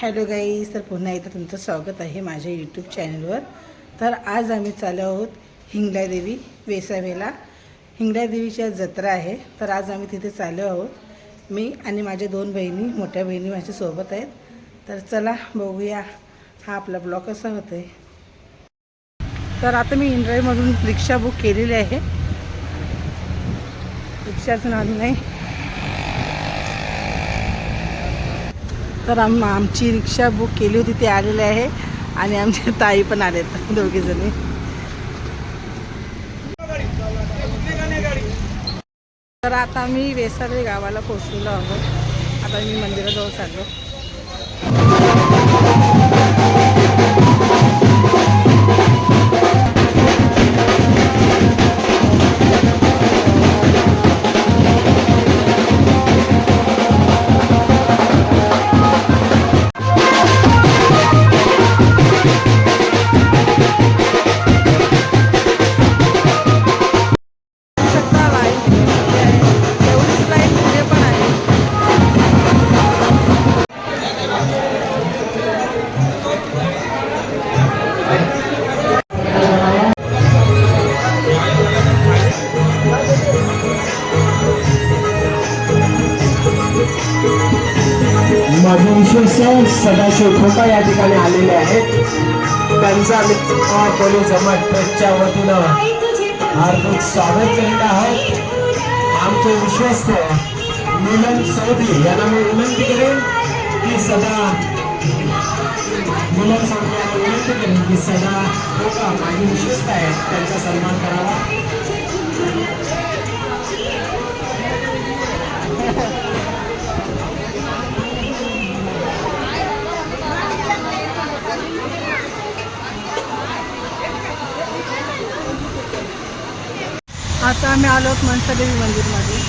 Hello guys तर पुन्हा एकदा तुमचं स्वागत आहे माझ्या यूट्यूब चॅनलवर तर आज आम्ही चाललो आहोत हिंगलादेवी वेसावेला. हिंगलादेवीची जत्रा आहे तर आज आम्ही तिथे चाललो आहोत. मी आणि माझ्या दोन बहिणी मोठ्या बहिणी माझ्यासोबत आहेत. तर चला बघूया हा आपला ब्लॉग कसा आहे तर आता मी इंद्राईमधून रिक्षा बुक केलेली आहे. रिक्षाचं नाव नाही. तर आम आमची रिक्षा बुक केली होती ती आलेली आहे. आणि आमचे ताई पण आलेत आहेत जणी. तर आता आम्ही वेसारे गावाला पोचलेलो आहोत. आता मी मंदिराजवळ चाललो. मधुश्वसन सदाशिव खोका या ठिकाणी आलेले आहेत. त्यांचा आम्ही पोलीस समाज ट्रस्टच्या वतीनं. हार्दिक स्वागत करीत आहोत. आमचे विश्वस्त मिलन सौदी यांना मी विनंती करेन की सदा मिलन सौदी यांना विनंती करेन की सदा खोका माझी विश्वस्त आहेत त्यांचा सन्मान करावा. आता आम्ही आलो आहोत मनसादेवी मंदिरमध्ये.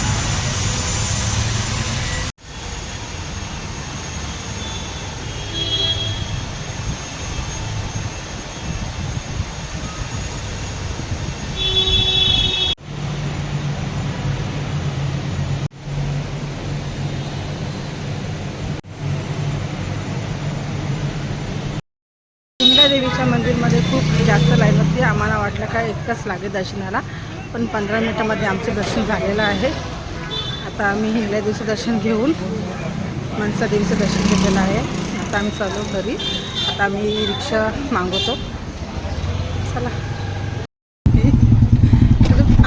देवीच्या मंदिरमध्ये खूप जास्त लाईन होती. आम्हाला वाटलं काय इतकंच लागेल दर्शनाला. पण पंधरा मिनिटामध्ये आमचं दर्शन झालेलं आहे. आता आम्ही हिंगल्या देवीचं दर्शन घेऊन मनसा देवीचं दर्शन घेतलेलं आहे. आता आम्ही चालू घरी. आता आम्ही रिक्षा मागवतो. चला.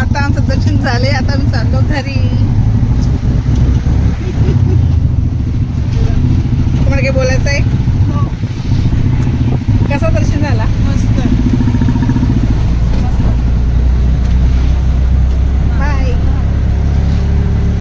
आता आमचं दर्शन झाले. आता आम्ही चाललो घरी. तुम्हाला काय बोलायचं आहे हो. कसा दर्शन झाला?